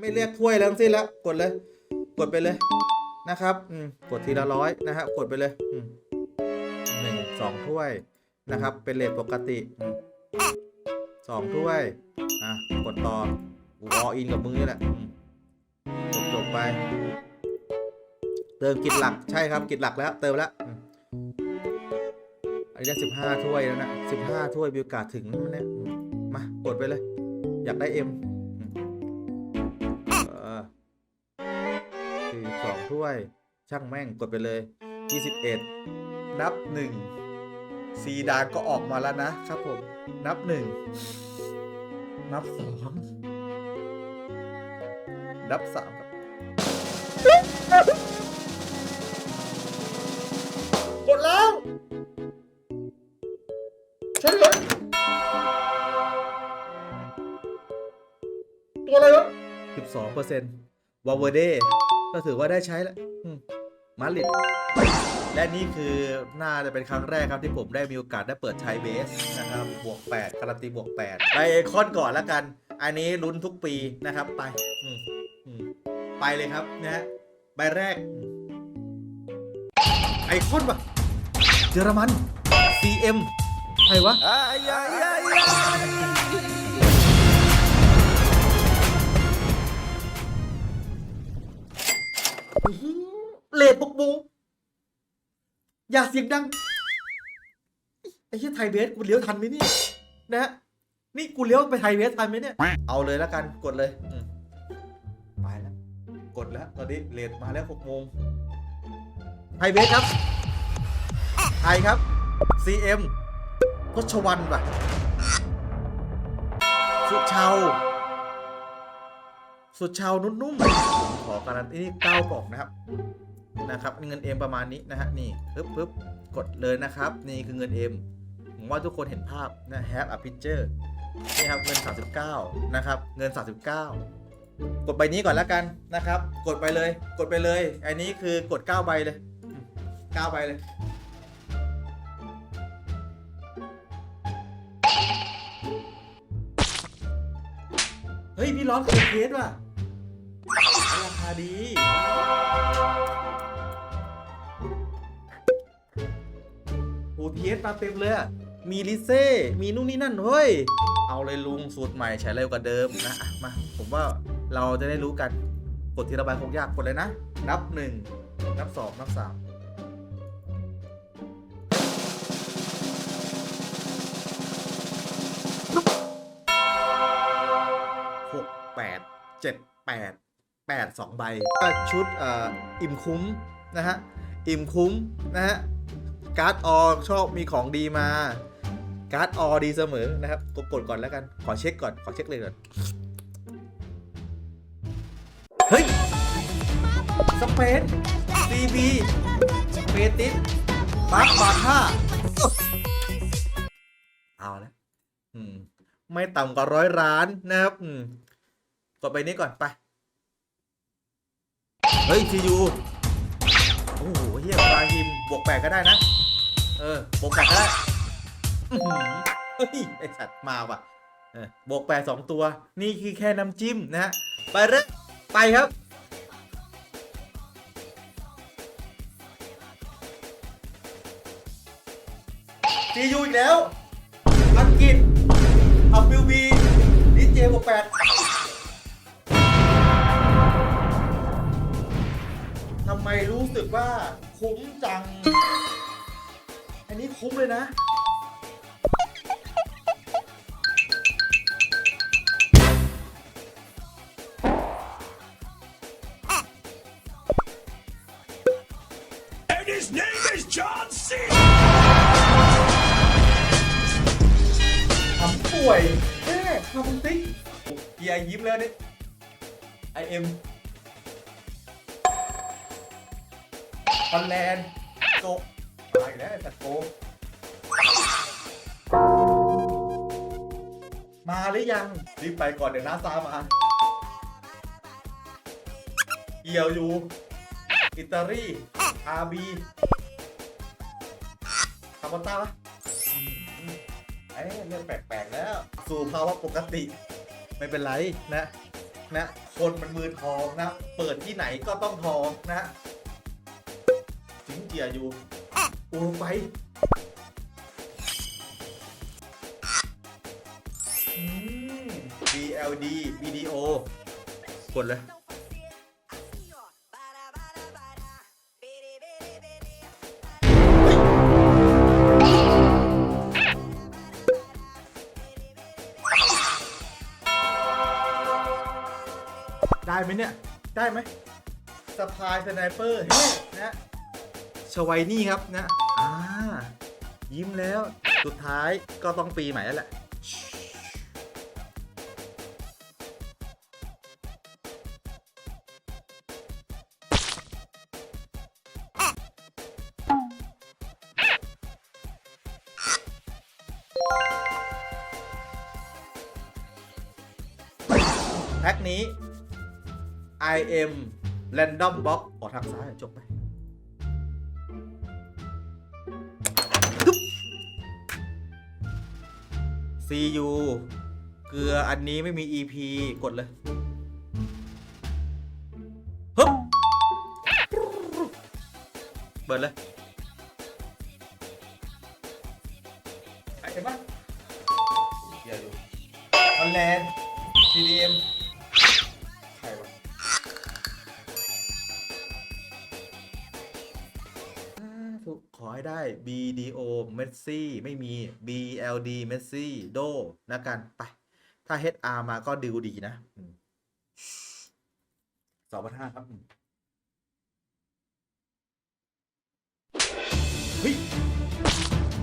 ไม่เรียกถ้วยแล้วทั้งสิ้นแล้วกดเลย กดไปเลยนะครับอืมกดทีละร้อยนะฮะกดไปเลยอืมหนึ่งสองถ้วยนะครับ เป็นเลทปกติสองถ้วยอะกดต่อกูออินกับมึงนี่แหละจบจบไป เติมกิจหลักใช่ครับกิจหลักแล้ว เติมแล้วอันนี้ได้สิบห้าถ้วยแล้วนะสิบห้าถ้วยมีโอกาสถึงนะมันเนี่ยมากดไปเลย อยากได้เอ็ม สี่สองถ้วย ช่างแม่งกดไปเลยยี่สิบเอ็ดนับหนึ่งซีดานก็ออกมาแล้วนะครับผม นับหนึ่งนับสองนับสามครับ กดแล้วใช่เลยตัวอะไรวะสิบสองเปอร์เซ็นต์วาเวเด ก็ถือว่าได้ใช้แล้วมาลิดและนี่คือน่าจะเป็นครั้งแรกครับที่ผมได้มีโอกาสได้เปิดใช้เบสนะครับบวก 8 การันตีบวก 8 ไปไอคอนก่อนแล้วกัน อันนี้ลุ้นทุกปีนะครับไปไปเลยครับนะฮะใบแรก ไอคอนปะเยอรมัน CM ใครวะ เลดบกบู อย่าเสียงดัง ไอ้เหี้ยไทยเบสกูเลี้ยวทันไหมเนี่ยนะฮะนี่กูเลี้ยวไปไทยเบสทันไหมเนี่ย เอาเลยแล้วกันกดเลยไปแล้ว กดแล้ว ตอนนี้เลทมาแล้วหกโมงไทยเบสครับไทยครับ CM ทศวันป่ะสุดเชาสุดเชานุ่มๆขอการันตีนี่เก้ากล่องนะครับ นะครับเงินเอ็มประมาณนี้นะฮะนี่ปึ๊บปึ๊บกดเลยนะครับ นี่คือเงินเอ็มผมว่าทุกคนเห็นภาพนะ have a picture นี่ครับเงิน 39 นะครับ เงิน 39 กดใบนี้ก่อนแล้วกันนะครับ กดไปเลย กดไปเลย อันนี้คือกด 9 ใบเลย 9 ใบเลย เฮ้ย พี่ร้อนเคยเคสว่ะ ราคาดี อ้ทีเอสมาเต็มเลยอะมีลิเซ่ มีนู่นนี่นั่นเฮ้ย เอาเลยลุงสูตรใหม่ใช้เร็วกว่าเดิมนะอะมา ผมว่าเราจะได้รู้กัน กดทีละใบคงยากกดเลยนะ นับหนึ่งนับสองนับสามหกแปดเจ็ดแปดแปดสองใบก็ชุดเอ่ออิ่มคุ้มนะฮะ อิ่มคุ้มนะฮะ การ์ดออชอบมีของดีมา การ์ดออดีเสมอนะครับกดกดก่อนแล้วกัน ขอเช็คก่อน ขอเช็คเลยก่อน เฮ้ย สเปนซีบีเบติสบาร์บาท่าเอาแล้วอืม ไม่ต่ำกว่าร้อยร้านนะครับ อืม กดไปนี้ก่อนไป เฮ้ยซียูโอ้โหเฮียบราฮิมบวกแปดก็ได้นะ เออบวกแปดก็ได้เฮ้ยไอสัตว์มาว่ะเออบวกแปดสองตัว นี่คือแค่น้ำจิ้มนะฮะ ไปเริ่มไปครับ ซียูอีกแล้ว อังกฤษอัพบิวบีดีเจบวกแปดทำไมรู้สึกว่าคุ้มจัง อันนี้คุ้มเลยนะ And his name is John C. ทำป่วยแค่ทำติ๊กเกียร์ยิ้มแล้วนี่ไอเอ็มฮอลแลนด์โก มาอีกแล้วตว์โกมาหรือยังรีบไปก่อนเดี๋ยวน้าซามาเอียวอยู่อิตาลีอาบีคาร์บอนต้าปะอืมเอ้ยเรื่องแปลกๆแล้ว สู่ภาวะปกติ ไม่เป็นไรนะนะคนมันมือทองนะ เปิดที่ไหนก็ต้องทองนะสิงเจียอยู่ โอ้ไปอืม BLD BDO กดเลย ได้ไหมเนี่ย ได้ไหมสปายสไนเปอร์เฮ้นะ ชวัยนี่ครับนะอ่ายิ้มแล้ว สุดท้ายก็ต้องปีใหม่แล้วแหละแพ็คนี้ IM Random Box ขอทางซ้ายจบไป CU เกลืออันนี้ไม่มี EP กดเลยฮึบเปิดเลย ให้ได้ BDO Messi ไม่มี BLD Messi โดนะกันไป ถ้า HR มาก็ดิวดีนะสองพันห้าครับเฮ้ย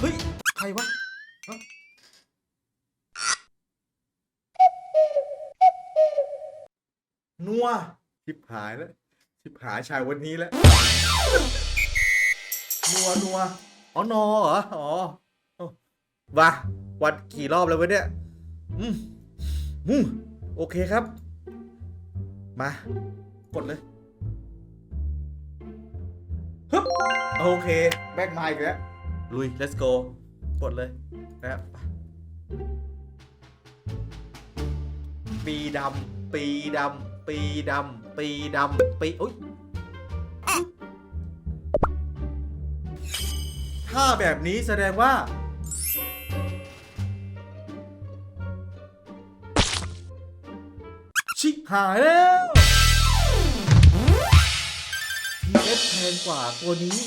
เฮ้ย ใครวะฮะนัวชิบหายแล้ว ชิบหายชายวันนี้แล้ว นัวนัวอ๋อนอเหรอ อ๋อวะวัดกี่รอบแล้ววะเนี่ย อืมอืมโอเคครับ มา กดเลยฮึบโอเค แบ็กมาอีกแล้ว ลุย let's go กดเลยนะครับไปปีดำปีดำปีดำปีดำปีอุ้ย ถ้าแบบนี้แสดงว่า ชิบหายแล้วทีเอสแพงกว่าตัวนี้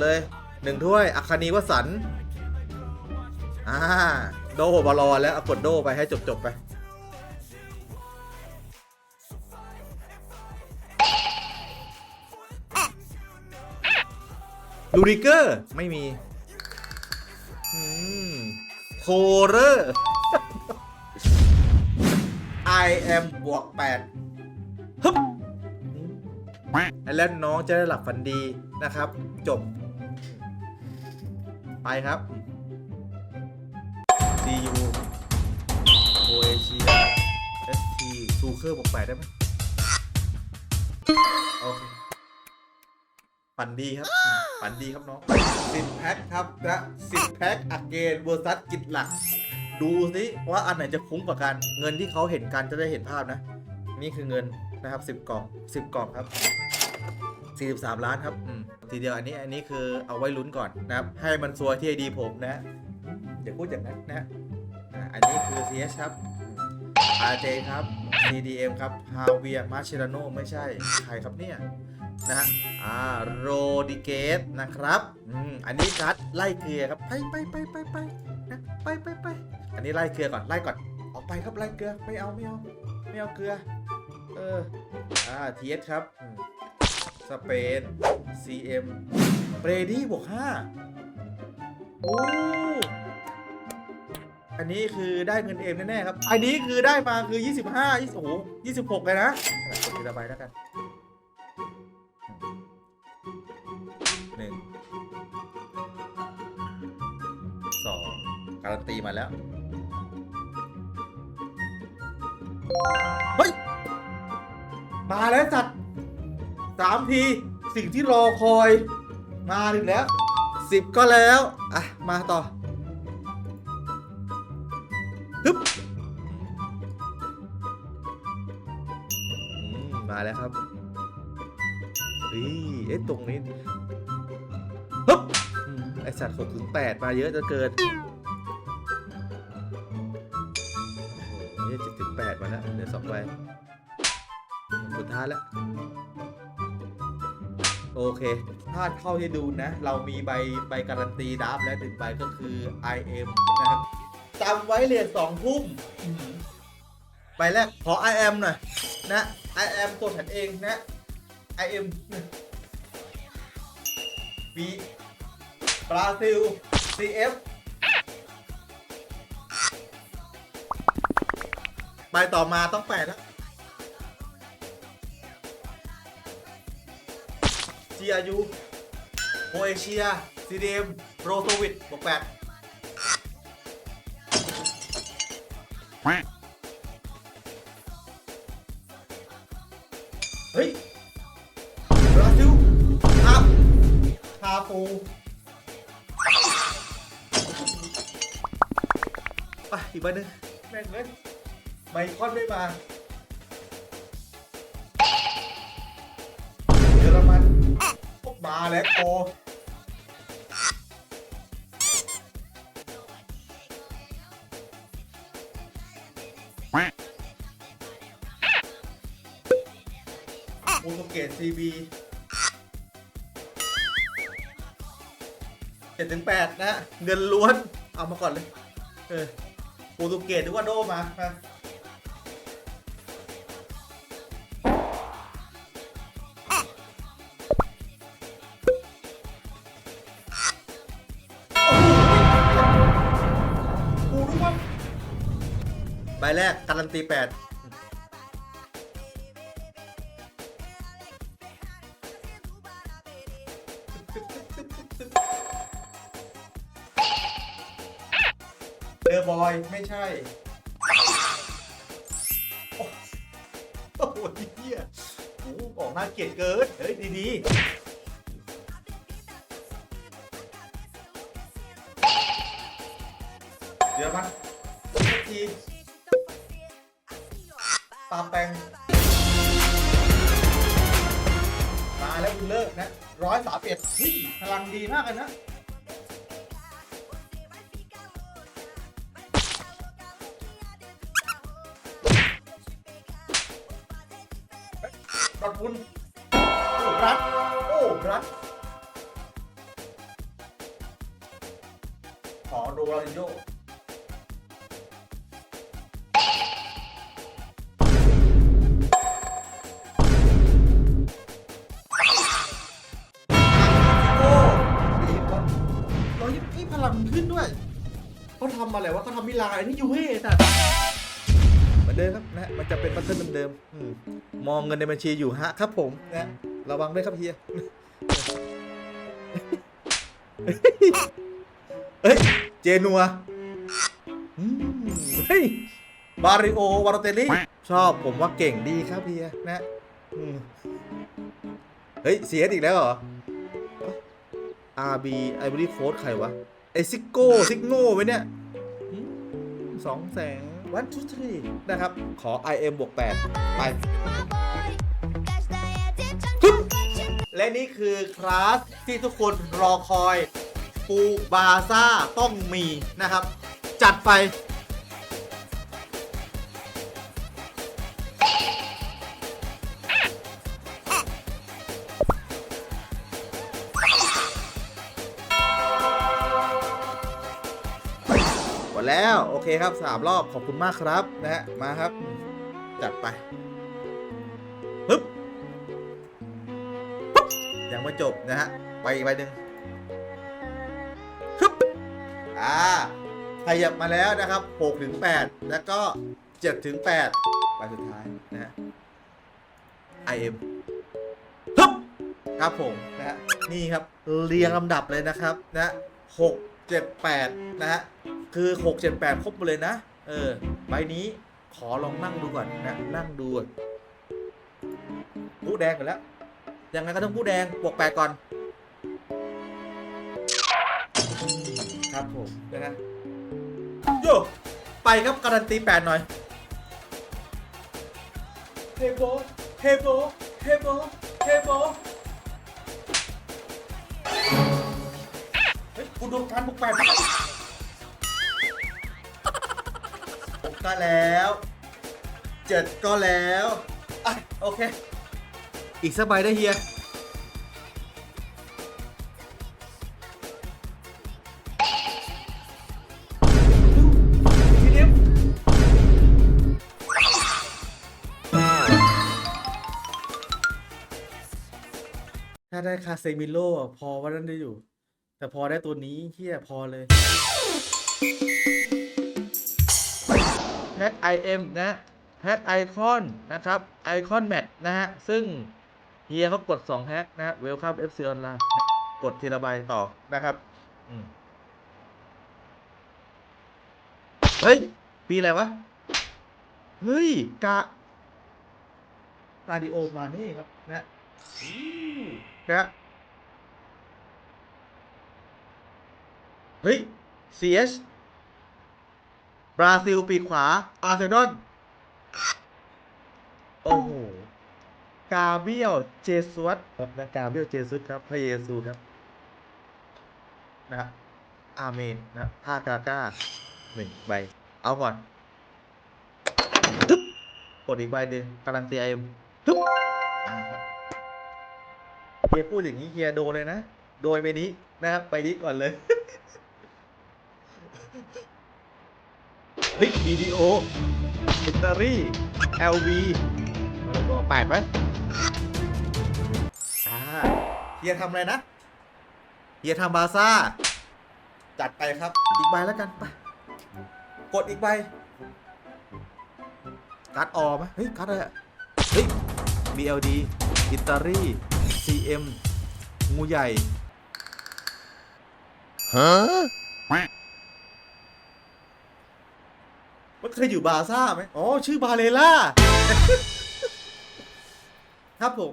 เลยหนึ่งถ้วย อัคคณีวสัน อ่า โดบอลอแล้วเอากดโดไปให้จบจบๆไป ลูริเกอร์ไม่มีอืมโคเรอร์ I am บวก8ฮึบแล้วน้องจะได้หลับฝันดีนะครับ จบ ไปครับ CU โอเอเชีย ST ซูเคอร์บวก8ได้ไหมโอเคฝันดีครับ ฝันดีครับน้องสิบแพ็คครับนะสิบแพ็คอเกนเวอร์ซัสกิจหลัก ดูสิว่าอันไหนจะคุ้มกว่ากัน เงินที่เขาเห็นกันจะได้เห็นภาพนะ นี่คือเงินนะครับสิบกล่องสิบกล่องครับสี่สิบสามล้านครับอืมทีเดียวอันนี้อันนี้คือเอาไว้ลุ้นก่อนนะครับ ให้มันซวยที่ไอดีผมนะอย่าพูดอย่างนั้นนะ อันนี้คือ CS ครับ RJ ครับ CDM ครับฮาเวียมาเชราโนไม่ใช่ ใครครับเนี่ย นะฮะอ่าโรดิเกสนะครับอืมอันนี้การ์ดไล่เกลือครับไปไปไปไปไปนะไปไปไปอันนี้ไล่เกลือก่อนไล่ก่อนออกไปครับไล่เกลือไม่เอาไม่เอาไม่เอาเกลือเอออ่าทีเอสครับสเปน CM เบรดี้บวก5โอ้อันนี้คือได้เงินเอ็มแน่ๆครับ อันนี้คือได้มาคือ 25 20โอ้โห26 เลยนะกดทีละใบแล้วกัน การันตีมาแล้ว เฮ้ย มาแล้วสัตว์สามที สิ่งที่รอคอย มาถึงแล้วสิบก็แล้ว อะ มาต่อฮึบมาแล้วครับนี่เอ๊ะตรงนี้ฮึบไอสัตว์หกถึงแปดมาเยอะจะเกิน ท้ายแล้ว โอเค ถ้าเท่าที่ดูนะ เรามีใบใบการันตีดับแล้วหนึ่งใบก็คือ IM นะครับจำไว้เรียญสองทุ่มใบแรกขอ IM หน่อย นะ IM ตัวฉันเองนะ IM บีบราซิล CF ใบต่อมาต้องแปดแล้ว GRU โคเอเชีย CDM โรโซวิดบวกแปดเฮ้ยบราซิลครับคาปูไปอีกใบหนึ่งแม่งเลยไมคอนไม่มา โอโปรตุเกสซีบีเจ็ดถึงแปดนะ เงินล้วน เอามาก่อนเลย เออโปรตุเกสนึกว่าโดมามา ใบแรกการันตีแปดเดอบอยไม่ใช่ โอ้โหเฮียโอ้โหออกน่าเกลียดเกิน เฮ้ย ดี ๆเดี๋ยวมันที ปาแปงมาแล้วคุณเลิกนะร้อยสามเอ็ดที่พลังดีมากเลยนะ อะไรวะเขาทำมิลานนี่ยูเว่แต่เหมือนเดิมครับนะมันจะเป็นแพทเทิร์นเดิมๆอืมมองเงินในบัญชีอยู่ฮะครับผมนะระวังด้วยครับเฮีย เฮ้ย เจนัวอืมเฮ้ย บาริโอ วาโรเตลี่ ชอบผมว่าเก่งดีครับเฮียนะ อืมเฮ้ย เสียอีกแล้วเหรอ RB ไอ o อรี่โค้ดใครวะ ไอซิโก้ ซิกโง่ไว้เนี่ย สองแสงวันทูทรีนะครับ ขอ IM บวก8ไปและนี่คือคลาสที่ทุกคนรอคอยปูบาซ่าต้องมีนะครับ จัดไป แล้วโอเคครับสามรอบขอบคุณมากครับนะฮะมาครับ จัดไปปึ๊บยังไม่จบนะฮะไปอีกใบหนึ่งฮึบอ่าขยับมาแล้วนะครับ6ถึง8แล้วก็7ถึง8ใบสุดท้ายนะฮะ IM ฮึบครับผมนะฮะนี่ครับเรียงลำดับเลยนะครับนะ6 7 8 นะฮะ คือ 6 7 8 ครบหมดเลยนะ เออ ใบนี้ขอลองนั่งดูก่อนนะ นั่งดูอนผู้แดงกันแล้ว ยังไงก็ต้องผู้แดงบวกแปดก่อน ครับผมนะฮะโยไปครับการันตีแปดหน่อยเทโบเฮโบเฮโบเฮโบ เฮ้ยกูโดนการบุกแปดหกก็แล้วเจ็ดก็แล้วอะโอเค อีกสักใบได้เฮียทีเดียวถ้าได้คาเซมิโลอะพอว่านั้นได้อยู่ แต่พอได้ตัวนี้เฮียพอเลยแฮก IM นะแฮกไอคอนนะครับไอคอนแมทนะฮะ ซึ่งเฮียเขากด 2 แฮกนะเวลคัม FC ออนไลน์กดทีละใบต่อนะครับเฮ้ย ปีอะไรวะ เฮ้ย กะซาดิโอมาเน่ครับ นะนะ เฮ้ย CS บราซิลปีกขวา อาร์เซนอล โอ้โห กาเบียลเจสุสครับนะกาเบียลเจสุสครับ พระเยซูครับ นะอาเมนนะท่ากาก้าหนึ่งใบ เอาก่อนทึบกดอีกใบหนึ่งกำลังเตียมทึบอ่าครับเฮียพูดอย่างนี้เฮียโดนเลยนะ โดยไปนี้นะครับ ไปนี้ก่อนเลย เฮ้ยวิดีโอแบตเตอรี่ LV แล้วก็แปดไหมอ่าเฮียทำอะไรนะ เฮียทำบาซ่า จัดไปครับ อีกใบแล้วกันไปกดอีกใบ การ์ดออไหมเฮ้ยการ์ดอะไรอะเฮ้ย BLD อิตาลี CM งูใหญ่ Huh? มันเคยอยู่บาซ่าไหมอ๋อ ชื่อบาเลล่า ครับผม